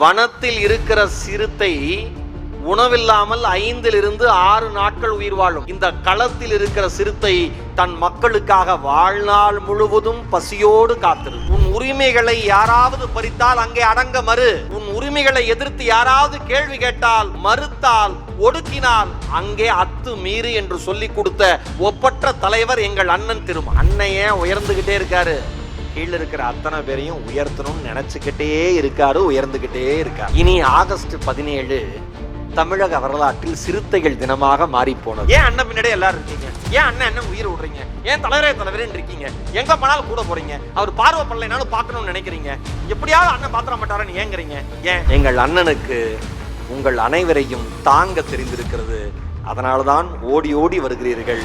வனத்தில் இருக்கிற சிறுத்தை உணவில்லாமல் ஐந்திலிருந்து ஆறு நாட்கள் உயிர் வாழும். இந்த களத்தில் இருக்கிற சிறுத்தை தன் மக்களுக்காக வாழ்நாள் முழுவதும் பசியோடு காத்திரு உன் உரிமைகளை யாராவது பறித்தால் அங்கே அடங்க மறு. உன் உரிமைகளை எதிர்த்து யாராவது கேள்வி கேட்டால் மறுத்தால் ஒடுக்கினால் அங்கே அத்து மீறு என்று சொல்லி கொடுத்த ஒப்பற்ற தலைவர் எங்கள் அண்ணன் திரும்ப அண்ணன் ஏன் உயர்ந்துகிட்டே இருக்காரு. கீழ இருக்கிற அத்தனை பேரையும் உயர்த்தணும்னு நினைச்சுக்கிட்டே இருக்காரு உயர்ந்துகிட்டே இருக்காரு. இனி ஆகஸ்ட் பதினேழு தமிழக வரலாற்றில் சிறுத்தைகள் தினமாக மாறி போனது. ஏன் அண்ணன் பின்னாடி எல்லாரும் இருக்கீங்க? ஏன் அண்ணன் அண்ணன் உயிர் விடுறீங்க? ஏன் தலைவரே தலைவரேன்னு இருக்கீங்க? எங்க போனாலும் கூட போறீங்க. அவர் பார்வை படலைனாலும் பார்க்கணும்னு நினைக்கிறீங்க. எப்படியாவது அண்ணன் பாத்திர மாட்டாரன்னு ஏங்குறீங்க. ஏன்? எங்கள் அண்ணனுக்கு உங்கள் அனைவரையும் தாங்க தெரிந்திருக்கிறது. அதனால்தான் ஓடி ஓடி வருகிறீர்கள்.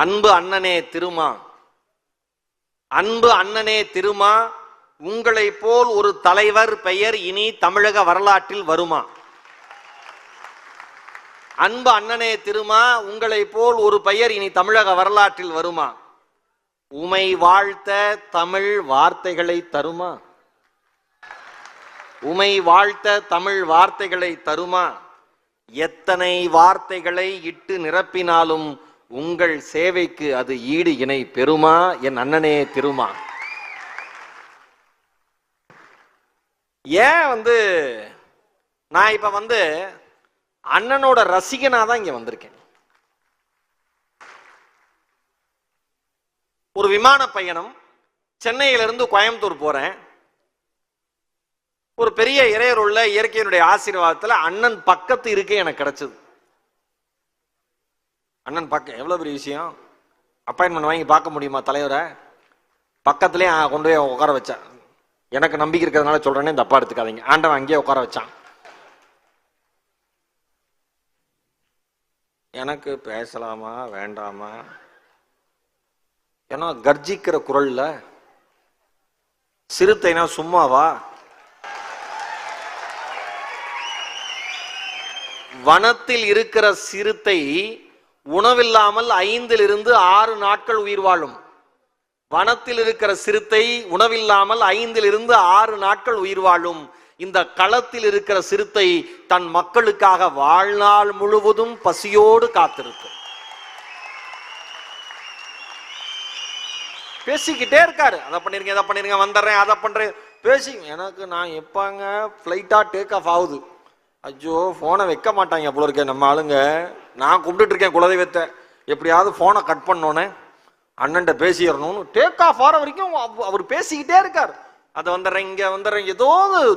அன்பு அண்ணனே திருமா. அன்பு அண்ணனே திருமா உங்களை போல் ஒரு தலைவர் பெயர் இனி தமிழக வரலாற்றில் வருமா? அன்பு அண்ணனே திருமா உங்களை போல் ஒரு பெயர் இனி தமிழக வரலாற்றில் வருமா? உமை வாழ்த்த தமிழ் வார்த்தைகளை தருமா? உமை வாழ்த்த தமிழ் வார்த்தைகளை தருமா? எத்தனை வார்த்தைகளை இட்டு நிரப்பினாலும் உங்கள் சேவைக்கு அது ஈடு இணை பெறுமா? என் அண்ணனே திருமா. ஏன் வந்து நான் இப்ப வந்து அண்ணனோட ரசிகனா தான் இங்க வந்திருக்கேன். ஒரு விமான பயணம். சென்னையிலிருந்து கோயம்புத்தூர் போறேன். ஒரு பெரிய இறையருள்ள இயற்கையினுடைய ஆசீர்வாதத்துல அண்ணன் பக்கத்து இருக்கே எனக்கு கிடைச்சது. அண்ணன் பார்க்க எவ்வளோ பெரிய விஷயம்? அப்பாயின்மெண்ட் வாங்கி பார்க்க முடியுமா தலைவரை? பக்கத்துலயே கொண்டு போய் உட்கார வச்சேன். எனக்கு நம்பிக்கை இருக்கிறதுனால சொல்றேனே தப்பா எடுத்துக்காதீங்க. ஆண்டவன் அங்கேயே உட்கார வச்சான். எனக்கு பேசலாமா வேண்டாமா? ஏன்னா கர்ஜிக்கிற குரல்ல சிறுத்தைனா சும்மாவா? வனத்தில் இருக்கிற சிறுத்தை உணவில்லாமல் ஐந்திலிருந்து ஆறு நாட்கள் உயிர் வாழும். வனத்தில் இருக்கிற சிறுத்தை உணவில்லாமல் ஐந்திலிருந்து ஆறு நாட்கள் உயிர் வாழும். இந்த களத்தில் இருக்கிற சிறுத்தை தன் மக்களுக்காக வாழ்நாள் முழுவதும் பசியோடு காத்திருக்கும். பேசிக்கிட்டே இருக்காரு. அதை பண்ணிருங்க இதை பண்ணிருங்க வந்துடுறேன் அதை பண்றேன். பேசி எனக்கு நான் எப்பாங்க? ஃப்ளைட்டா டேக் ஆஃப் ஆகுது. ஐயோ ஃபோனை வைக்க மாட்டாங்க போல இருக்க நம்ம ஆளுங்க. நான் கும்பிட்டுட்டு இருக்கேன் குலதெய்வத்தை. எப்படியாவது ஃபோனை கட் பண்ணோன்னே அண்ணன்ட்ட பேசிடணும்னு டேக் ஆஃப் ஆகிற வரைக்கும் அவர் பேசிக்கிட்டே இருக்கார். அதை வந்துடுறேன் இங்கே வந்துடுறேன் ஏதோ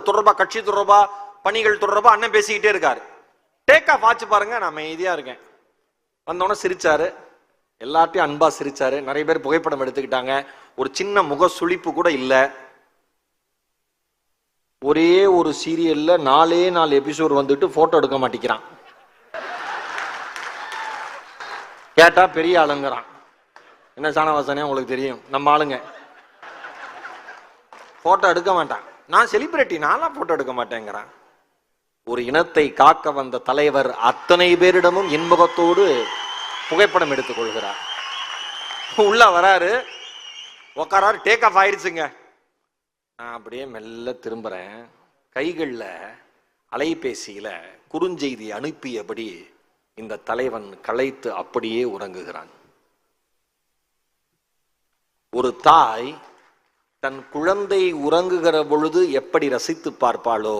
தொடர்பா கட்சி தொடர்பா பணிகள் தொடர்பா அண்ணன் பேசிக்கிட்டே இருக்கார். டேக் ஆஃப் ஆச்சு பாருங்க நான் அமைதியாக இருக்கேன். வந்தோடனே சிரிச்சாரு. எல்லாத்தையும் அன்பா சிரிச்சாரு. நிறைய பேர் புகைப்படம் எடுத்துக்கிட்டாங்க. ஒரு சின்ன முக சுழிப்பு கூட இல்லை. ஒரே ஒரு சீரியல்ல நாலே நாலு எபிசோட் வந்துட்டு போட்டோ எடுக்க மாட்டேங்கிறான். கேட்டா பெரிய ஆளுங்கிறான். என்ன சாணவாசனே உங்களுக்கு தெரியும். நம்ம ஆளுங்க. போட்டோ எடுக்க மாட்டான். நான் செலிபிரிட்டி நான்லாம் போட்டோ எடுக்க மாட்டேங்கிறான். ஒரு இனத்தை காக்க வந்த தலைவர் அத்தனை பேரிடமும் இன்முகத்தோடு புகைப்படம் எடுத்துக் கொள்கிறார். உள்ள வராரு. உக்காராரு டேக் ஆஃப் ஆயிடுச்சுங்க. நான் அப்படியே மெல்ல திரும்புறேன். கைகளில் அலைபேசியில குறுஞ்செய்தி அனுப்பியபடி இந்த தலைவன் களைத்து அப்படியே உறங்குகிறான். ஒரு தாய் தன் குழந்தை உறங்குகிற பொழுது எப்படி ரசித்து பார்ப்பாளோ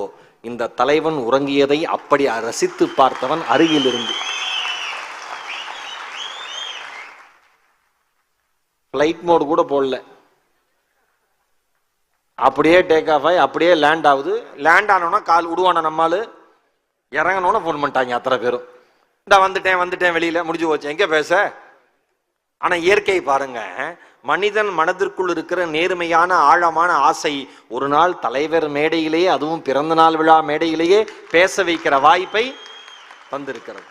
இந்த தலைவன் உறங்கியதை அப்படி ரசித்து பார்த்தவன் அருகில் இருந்து ஃப்ளைட் மோடு கூட போடல. அப்படியே டேக் ஆஃப் ஆகி அப்படியே லேண்ட் ஆகுது. லேண்ட் ஆனோன்னா கால் விடுவான நம்மால் இறங்கணும்னு ஃபோன் பண்ணிட்டாங்க அத்தனை பேரும். இந்த வந்துட்டேன் வந்துட்டேன் வெளியில முடிஞ்சு போச்சு. எங்க பேச? ஆனா இயற்கை பாருங்க. மனிதன் மனதிற்குள் இருக்கிற நேர்மையான ஆழமான ஆசை ஒரு நாள் தலைவர் மேடையிலேயே அதுவும் பிறந்த நாள் விழா மேடையிலேயே பேச வைக்கிற வாய்ப்பை வந்திருக்கிறது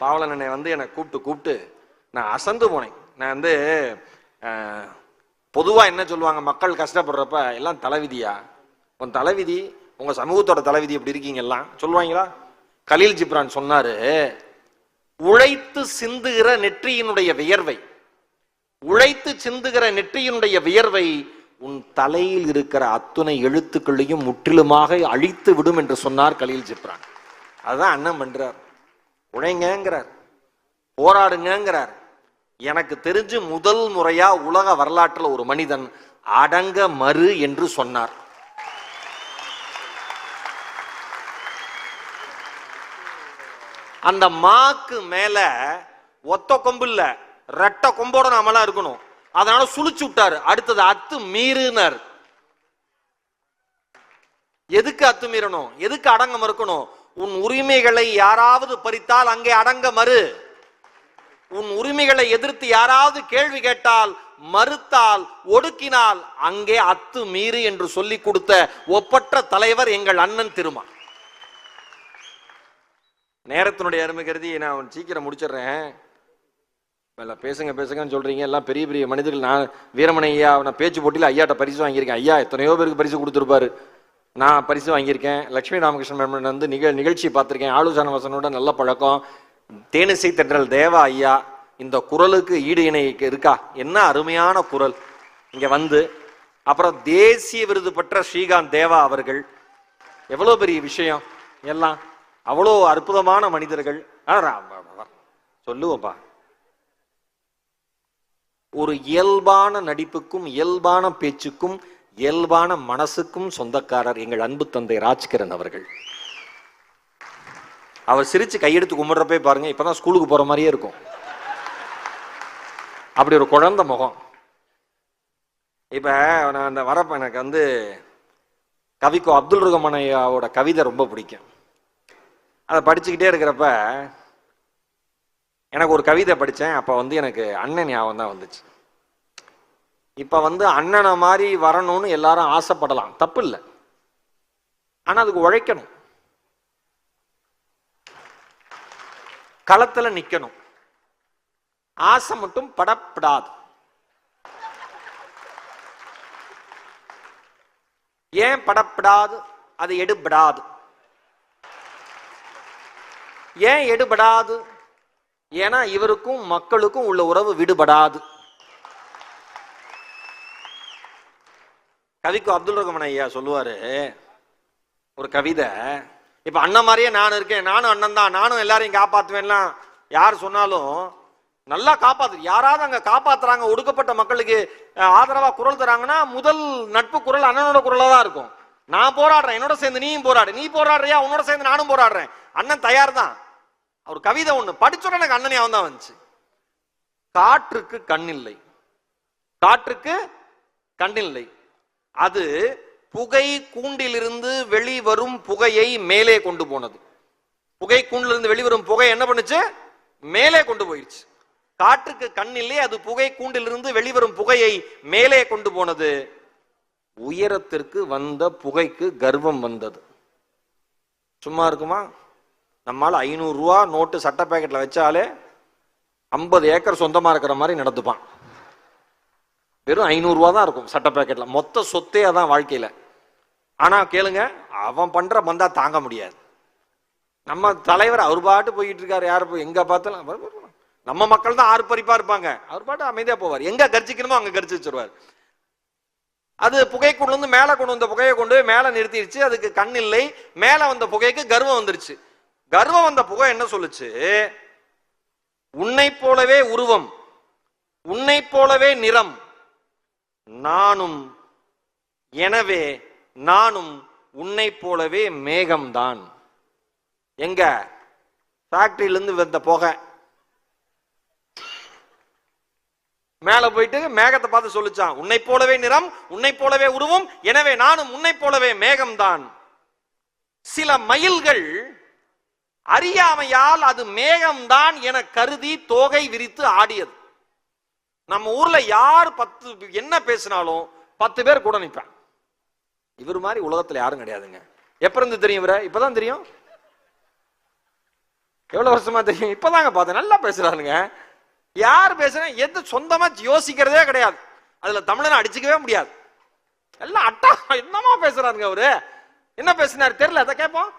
பாவலனனை வந்து என்னை கூப்பிட்டு கூப்பிட்டு நான் அசந்து போனேன். நான் வந்து பொதுவாக என்ன சொல்லுவாங்க மக்கள் கஷ்டப்படுறப்ப எல்லாம் தலைவிதியா? உன் தலைவிதி உங்கள் சமூகத்தோட தலைவிதி எப்படி இருக்கீங்க? எல்லாம் சொல்லுவாங்களா? கலீல் ஜிப்ரான் சொன்னார் உழைத்து சிந்துகிற நெற்றியினுடைய வியர்வை. உழைத்து சிந்துகிற நெற்றியினுடைய வியர்வை உன் தலையில் இருக்கிற அத்துணை எழுத்துக்களையும் முற்றிலுமாக அழித்து விடும் என்று சொன்னார் கலீல் ஜிப்ரான். அதுதான் அண்ணன் பண்றார். உழைங்கங்கிறார். போராடுங்கங்கிறார். எனக்கு தெரிஞ்சு முதல் முறையா உலக வரலாற்றில் ஒரு மனிதன் அடங்க மறு என்று சொன்னார். அந்த மாக்கு மேல ஒத்த கொம்பு இல்ல ரெட்ட கொம்போட நாமெல்லாம் இருக்கணும். அதனால சுழிச்சு விட்டாரு. அடுத்தது அத்து மீறுனர். எதுக்கு அத்து மீறணும்? எதுக்கு அடங்க மறுக்கணும் உன் உரிமைகளை யாராவது பறித்தால் அங்கே அடங்க மறு. உன் உரிமைகளை எதிர்த்து யாராவது கேள்வி கேட்டால் மறுத்தால் ஒடுக்கினால் அங்கே அத்து மீறு என்று சொல்லி கொடுத்த ஒப்பற்ற தலைவர் எங்கள் அண்ணன் திருமா நேரத்தினுடைய அருமை கருதி நான் சீக்கிரம் முடிச்சிடுறேன். இல்ல பேசுங்க பேசுங்கன்னு சொல்றீங்க. எல்லாம் பெரிய பெரிய மனிதர்கள். நான் வீரமணி ஐயா நான் பேச்சு போட்டியில் ஐயாட்ட பரிசு வாங்கியிருக்கேன். ஐயா எத்தனையோ பேருக்கு பரிசு கொடுத்துருப்பாரு. நான் பரிசு வாங்கியிருக்கேன். லட்சுமி ராமகிருஷ்ணன் மேமன் வந்து நிக நிகழ்ச்சி பார்த்துருக்கேன். ஆலோசனை வசனோட நல்ல பழக்கம். தேனிசை தென்றல் தேவா ஐயா இந்த குரலுக்கு ஈடு இணை இருக்கா? என்ன அருமையான குரல். இங்க வந்து அப்புறம் தேசிய விருது பெற்ற ஸ்ரீகாந்த் தேவா அவர்கள். எவ்வளோ பெரிய விஷயம். எல்லாம் அவ்வளோ அற்புதமான மனிதர்கள். சொல்லுவோம்ப்பா. ஒரு இயல்பான நடிப்புக்கும் இயல்பான பேச்சுக்கும் இயல்பான மனசுக்கும் சொந்தக்காரர் எங்கள் அன்பு தந்தை ராஜ்கிரண் அவர்கள். அவர் சிரிச்சு கையெடுத்து கும்பிடுறப்பே பாருங்க இப்பதான் ஸ்கூலுக்கு போற மாதிரியே இருக்கும். அப்படி ஒரு குழந்தை முகம். இப்ப நான் அந்த வரப்ப எனக்கு வந்து கவிக்கோ அப்துல் ரஹ்மான் ஐயாவோட கவிதை ரொம்ப பிடிக்கும். அதை படிச்சுக்கிட்டே இருக்கிறப்ப எனக்கு ஒரு கவிதை படித்தேன். அப்போ வந்து எனக்கு அண்ணன் ஞாபகம் தான் வந்துச்சு. இப்போ வந்து அண்ணனை மாதிரி வரணும்னு எல்லாரும் ஆசைப்படலாம். தப்பு இல்லை. ஆனால் அதுக்கு உழைக்கணும். களத்தில் நிற்கணும். ஆசை மட்டும் படப்படாது. ஏன் படப்படாது? அது எடுபடாது. ஏன் எடுபடாது? ஏன்னா இவருக்கும் மக்களுக்கும் உள்ள உறவு விடுபடாது. கவிக்கு அப்துல் ரஹ்மான் ஐயா சொல்லுவாரு ஒரு கவிதை இப்ப அண்ணன் மாதிரியே நான் இருக்கேன் நானும் அண்ணன் தான் நானும் எல்லாரையும் காப்பாத்துவேன்லாம் யார் சொன்னாலும் நல்லா காப்பாத்து யாராவது அங்க காப்பாத்துறாங்க ஒடுக்கப்பட்ட மக்களுக்கு ஆதரவா குரல் தராங்கன்னா முதல் நட்பு குரல் அண்ணனோட குரலா தான் இருக்கும். நான் போராடுறேன் என்னோட சேர்ந்து நீயும் போராடு. நீ போராடுறியா உன்னோட சேர்ந்து நானும் போராடுறேன். அண்ணன் தயார் தான் அவர் கவிதை ஒண்ணு. படிச்சோட எனக்கு அண்ணன் அவன் தான் வந்துச்சு. காற்றுக்கு கண்ணில்லை. காற்றுக்கு கண்ணில்லை. அது புகை கூண்டிலிருந்து வெளிவரும் புகையை மேலே கொண்டு போனது. புகை கூண்டிலிருந்து வெளிவரும் புகை என்ன பண்ணுச்சு? மேலே கொண்டு போயிடுச்சு காற்றுக்கு கண்ணில்லை அது புகை கூண்டிலிருந்து வெளிவரும் புகையை மேலே கொண்டு போனது. உயரத்திற்கு வந்த புகைக்கு கர்வம் வந்தது. சும்மா இருக்குமா? நம்மால் ஐநூறு ரூபா நோட்டு சட்ட பேக்கெட்டில் வச்சாலே ஐம்பது ஏக்கர் சொந்தமா இருக்கிற மாதிரி நடந்துப்பான். வெறும் ஐநூறு ரூபா தான் இருக்கும் சட்ட பேக்கெட்டில் மொத்த சொத்தே அதான் வாழ்க்கையில. ஆனா கேளுங்க அவன் பண்ற பந்தா தாங்க முடியாது. நம்ம தலைவர் அவர் பாட்டு போயிட்டு இருக்காரு யார் போய் எங்க பார்த்தாலும் நம்ம மக்கள் தான் ஆறு பறிப்பாக இருப்பாங்க. அவர் பாட்டு அமைதியா போவார். எங்க கர்ஜிக்கணுமோ அங்க கர்ஜி வச்சிருவார். அது புகைக்குள்ள மேலே கொண்டு வந்த புகையை கொண்டு போய் மேலே நிறுத்திடுச்சு அதுக்கு கண் இல்லை. மேலே வந்த புகைக்கு கர்வம் வந்துருச்சு. கர்வம் வந்த புகை என்ன சொல்லுச்சு? உன்னை போலவே உருவம் உன்னை போலவே நிறம் நானும் எனவே நானும் உன்னை போலவே மேகம்தான். எங்க? ஃபேக்டரியிலிருந்து வந்த புகை. மேல போயிட்டு மேகத்தை பார்த்து சொல்லிச்சான் உன்னை போலவே நிறம் உன்னை போலவே உருவம் எனவே நானும் உன்னை போலவே மேகம்தான். சில மயில்கள் அறியாமையால் அது மேகம்தான் என கருதி தோகை விரித்து ஆடியது. நம்ம ஊர்ல யார் பத்து என்ன பேசினாலும் பத்து பேர் கூட நிற்பான் இவர் மாதிரி உலகத்துல யாரும் கிடையாதுங்க. எப்ப இருந்து தெரியும் இவரை? இப்பதான் தெரியும். எவ்வளவு வருஷமா தெரியும்? இப்பதாங்க பார்த்தேன். நல்லா பேசுறாருங்க. யார் பேசுறா எது சொந்தமா யோசிக்கிறதே கிடையாது. அதுல தமிழனை அடிச்சுக்கவே முடியாது. எல்லாம் அட்டா என்னமா பேசுறாருங்க அவரு? என்ன பேசினாரு? தெரியல அதை கேட்போம்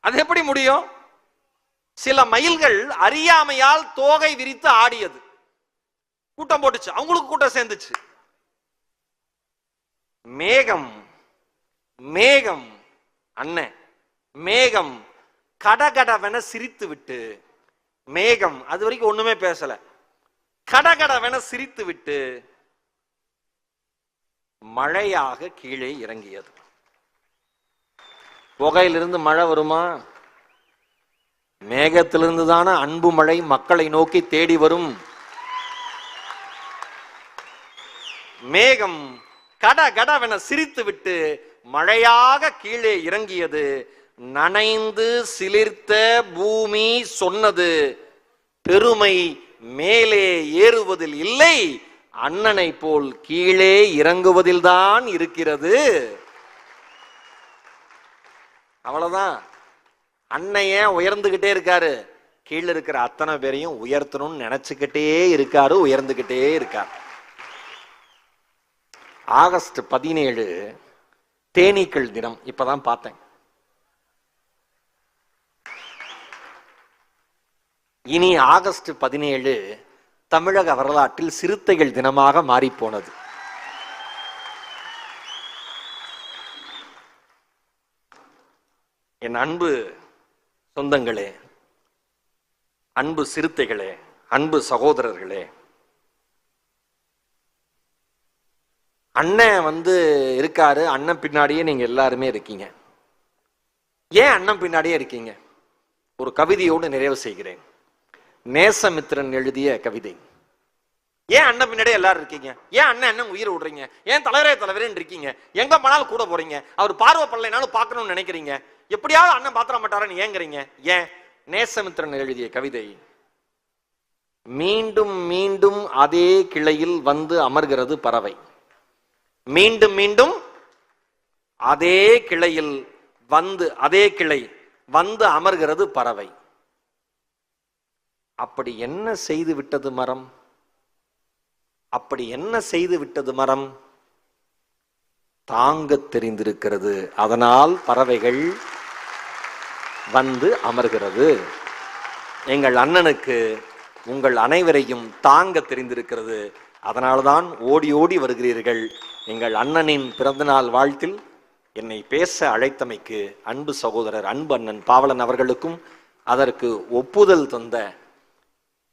அது எப்படி முடியும்? சில மயில்கள் அறியாமையால் தோகை விரித்து ஆடியது. கூட்டம் போட்டுச்சு. அவங்களுக்கு கூட்டம் சேர்ந்துச்சு. மேகம் மேகம் அண்ணன் மேகம் கடகடவென சிரித்து விட்டு மேகம் அது வரைக்கும் ஒண்ணுமே பேசல. கடகடவென சிரித்து விட்டு மழையாக கீழே இறங்கியது. புகையிலிருந்து மழை வருமா? மேகத்திலிருந்து தானே அன்பு மழை மக்களை நோக்கி தேடி வரும். மேகம் கட கடவென சிரித்து விட்டு மழையாக கீழே இறங்கியது. நனைந்து சிலிர்த்த பூமி சொன்னது பெருமை மேலே ஏறுவதில் இல்லை அண்ணனை போல் கீழே இறங்குவதில்தான் இருக்கிறது. அவ்வளவுதான். அண்ணன் ஏன் உயர்ந்துகிட்டே இருக்காரு. கீழே இருக்கிற அத்தனை பேரையும் உயர்த்தணும்னு நினைச்சுக்கிட்டே இருக்காரு உயர்ந்துகிட்டே இருக்கார். ஆகஸ்ட் பதினேழு தேனீக்கள் தினம். இப்பதான் பார்த்தேன். இனி ஆகஸ்ட் பதினேழு தமிழக வரலாற்றில் சிறுத்தைகள் தினமாக மாறிப்போனது. என் அன்பு சொந்தங்களே அன்பு சிறுத்தைகளே அன்பு சகோதரர்களே அண்ணன் வந்து இருக்காரு அண்ணன் பின்னாடியே நீங்க எல்லாருமே இருக்கீங்க. ஏன் அண்ணன் பின்னாடியே இருக்கீங்க? ஒரு கவிதையோடு நிறைவு செய்கிறேன். நேசமித்திரன் எழுதிய கவிதை. ஏன் அண்ணன் பின்னாடியே எல்லாரும் இருக்கீங்க? ஏன் அண்ணன் அண்ணன் உயிர் விடுறீங்க? ஏன் தலைவரே தலைவரேன்னு இருக்கீங்க? எங்க போனாலும் கூட போறீங்க. அவர் பார்வை படலைனாலும் பார்க்கணும்னு நினைக்கிறீங்க. எப்படியாவது அண்ணன் பாத்திர மாட்டாரன்னு ஏங்குறீங்க? ஏன்? நேசமித்திரன் எழுதிய கவிதை. மீண்டும் மீண்டும் அதே கிளையில் வந்து அமர்கிறது பறவை. மீண்டும் மீண்டும் அதே கிளையில் வந்து அதே கிளை வந்து அமர்கிறது பறவை. அப்படி என்ன செய்து விட்டது மரம்? அப்படி என்ன செய்து விட்டது மரம்? தாங்கத் தெரிந்திருக்கிறது. அதனால் பறவைகள் வந்து அமர்கிறது. எங்கள் அண்ணனுக்கு உங்கள் அனைவரையும் தாங்க தெரிந்திருக்கிறது. அதனால்தான் ஓடி ஓடி வருகிறீர்கள். எங்கள் அண்ணனின் பிறந்தநாள் வாழ்த்தில் என்னை பேச அழைத்தமைக்கு அன்பு சகோதரர் அன்பு அண்ணன் பாவலன் அவர்களுக்கும் அதற்கு ஒப்புதல் தந்த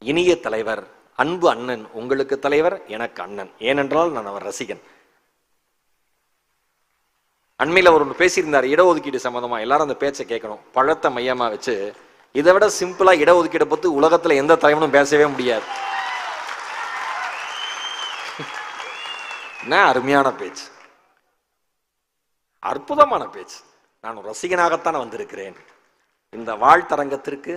இனிய தலைவர் அன்பு அண்ணன் உங்களுக்கு தலைவர் எனக்கு அண்ணன். ஏனென்றால் நான் அவர் ரசிகன். அண்மையில் அவர் ஒன்று பேசியிருந்தார் இடஒதுக்கீடு சம்மந்தமா எல்லாரும் அந்த பேச்சை கேட்கணும். பழத்தை மையமா வச்சு இதை விட சிம்பிளா இடஒதுக்கீடை பத்தி உலகத்துல எந்த தலைவனும் பேசவே முடியாது. என்ன அருமையான பேச்சு. அற்புதமான பேச்சு. நான் ரசிகனாகத்தான் வந்திருக்கிறேன். இந்த வாழ்த்தரங்கத்திற்கு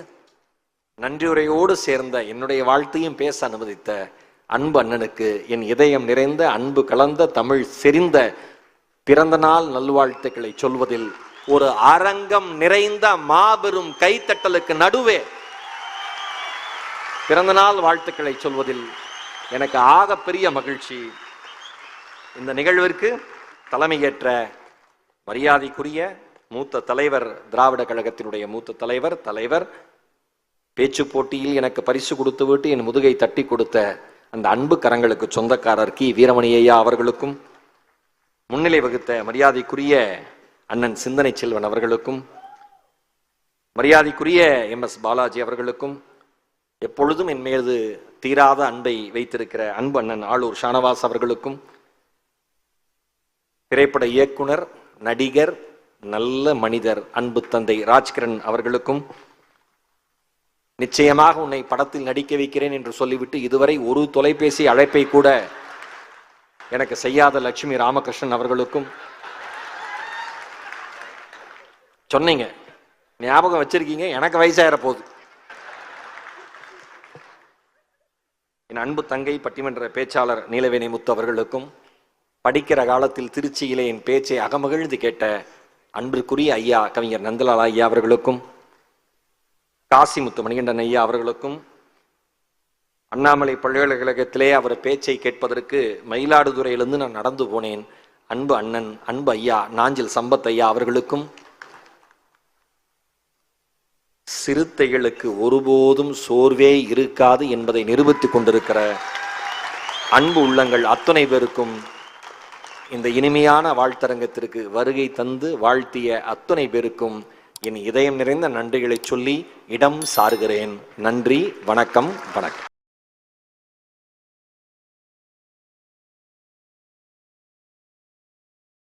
நன்றியுரையோடு சேர்ந்த என்னுடைய வாழ்த்தையும் பேச அனுமதித்த அன்பு அண்ணனுக்கு என் இதயம் நிறைந்த அன்பு கலந்த தமிழ் செறிந்த பிறந்த நாள் நல்வாழ்த்துக்களை சொல்வதில் ஒரு அரங்கம் நிறைந்த மாபெரும் கைத்தட்டலுக்கு நடுவே பிறந்த நாள் வாழ்த்துக்களை சொல்வதில் எனக்கு ஆக பெரிய மகிழ்ச்சி. இந்த நிகழ்விற்கு தலைமையேற்ற மரியாதைக்குரிய மூத்த தலைவர் திராவிட கழகத்தினுடைய மூத்த தலைவர் தலைவர் பேச்சு போட்டியில் எனக்கு பரிசு கொடுத்து விட்டு என் முதுகை தட்டி கொடுத்த அந்த அன்பு கரங்களுக்கு சொந்தக்காரர் கி. வீரமணி ஐயா அவர்களுக்கும் முன்னிலை வகுத்த மரியாதைக்குரிய அண்ணன் சிந்தனை செல்வன் அவர்களுக்கும் மரியாதைக்குரிய எம். எஸ். பாலாஜி அவர்களுக்கும் எப்பொழுதும் என் மீது தீராத அன்பை வைத்திருக்கிற அன்பு அண்ணன் ஆளூர் ஷானவாஸ் அவர்களுக்கும் திரைப்பட இயக்குனர் நடிகர் நல்ல மனிதர் அன்பு தந்தை ராஜ்கிரண் அவர்களுக்கும் நிச்சயமாக உன்னை படத்தில் நடிக்க வைக்கிறேன் என்று சொல்லிவிட்டு இதுவரை ஒரு தொலைபேசி அழைப்பை கூட எனக்கு செய்யாத லட்சுமி ராமகிருஷ்ணன் அவர்களுக்கும் சொன்னீங்க. ஞாபகம் வச்சிருக்கீங்க. எனக்கு வயசாயிர போகுது என் அன்பு தங்கை பட்டிமன்ற பேச்சாளர் நீலவேணி முத்து அவர்களுக்கும் படிக்கிற காலத்தில் திருச்சியிலே என் பேச்சை அகமகிழ்ந்து கேட்ட அன்பிற்குரிய ஐயா கவிஞர் நந்தலால் ஐயா அவர்களுக்கும் காசிமுத்து மணிகண்டன் ஐயா அவர்களுக்கும் அண்ணாமலை பல்கலைக்கழகத்திலே அவர் பேச்சை கேட்பதற்கு மயிலாடுதுறையிலிருந்து நான் நடந்து போனேன். அன்பு அண்ணன் அன்பு ஐயா நாஞ்சில் சம்பத் ஐயா அவர்களுக்கும் சிறுத்தைகளுக்கு ஒருபோதும் சோர்வே இருக்காது என்பதை நிரூபித்துக் கொண்டிருக்கிற அன்பு உள்ளங்கள் அத்தனை பேருக்கும் இந்த இனிமையான வாழ்த்தரங்கத்திற்கு வருகை தந்து வாழ்த்திய அத்தனை பேருக்கும் என் இதயம் நிறைந்த நன்றிகளை சொல்லி இடம் சாருகிறேன் நன்றி வணக்கம் வணக்கம்.